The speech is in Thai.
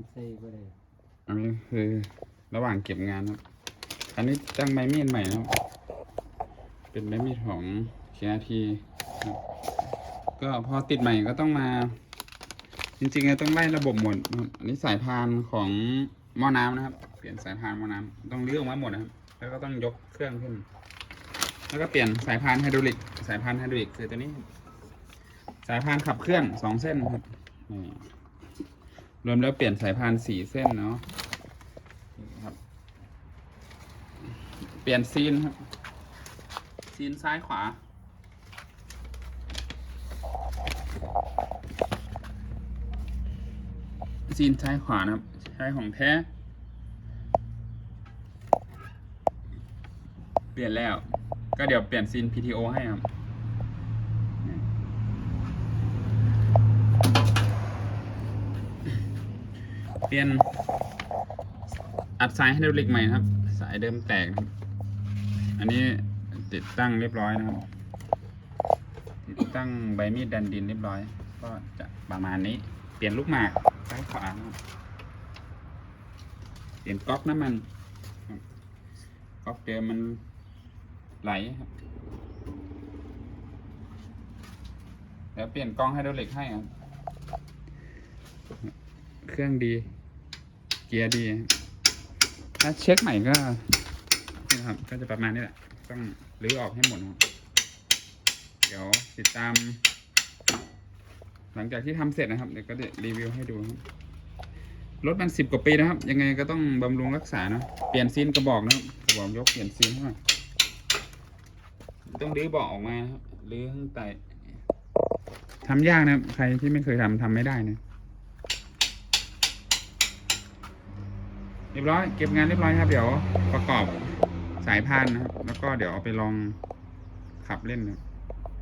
มันเซ่ไปเลยอันนี้คือระหว่างเก็บงานครับ อันนี้ตั้งใบมีดใหม่นะครับ เป็นใบมีดของ KRT ครับก็พอติดใหม่ก็ต้องมา จริงๆก็ต้องไล่ระบบหมดอันนี้สายพานของหม้อน้ำนะครับ เปลี่ยนสายพานหม้อน้ำต้องรื้อออกมาหมดนะครับ แล้วก็ต้องยกเครื่องขึ้น แล้วก็เปลี่ยนสายพานไฮดรอลิก สายพานไฮดรอลิกคือตัวนี้ สายพานขับเคลื่อนสองเส้นครับนี่ รวมแล้วเปลี่ยนสายพานสี่เส้นเนาะครับ เปลี่ยนซีนครับ ซีนซ้ายขวา ซีนซ้ายขวานะครับ ใช้ของแท้ เปลี่ยนแล้ว ก็เดี๋ยวเปลี่ยนซีน PTO ให้ครับ เปลี่ยนอัดสายไฮดรอลิกใหม่ครับ สายเดิมแตก อันนี้ติดตั้งเรียบร้อยนะครับ ติดตั้งใบมีดดันดินเรียบร้อย ก็จะประมาณนี้ เปลี่ยนลูกหมากซ้ายขวาเปลี่ยนก๊อกน้ำมันก๊อกเดิมมันไหลครับแล้วเปลี่ยนกล้องไฮดรอลิกให้ครับ เครื่องดี เกียร์ดีครับถ้าเช็คใหม่ก็นี่นะครับ ก็จะประมาณนี้แหละ ต้องรื้อออกให้หมดนะครับเดี๋ยวติดตาม หลังจากที่ทำเสร็จนะครับ เดี๋ยวก็จะรีวิวให้ดูครับรถมันสิบกว่าปีนะครับ ยังไงก็ต้องบำรุงรักษาเนอะเปลี่ยนซีนกระบอกนะครับกระบอกยกเปลี่ยนซีนให้หน่อยต้องรื้อเบาะออกมานะครับรื้อข้างใต้ทำยากนะครับ ใครที่ไม่เคยทำทำไม่ได้นะ เรียบร้อยเก็บงานเรียบร้อยครับ เดี๋ยวประกอบสายพานนะครับ แล้วก็เดี๋ยวเอาไปลองขับเล่นนะ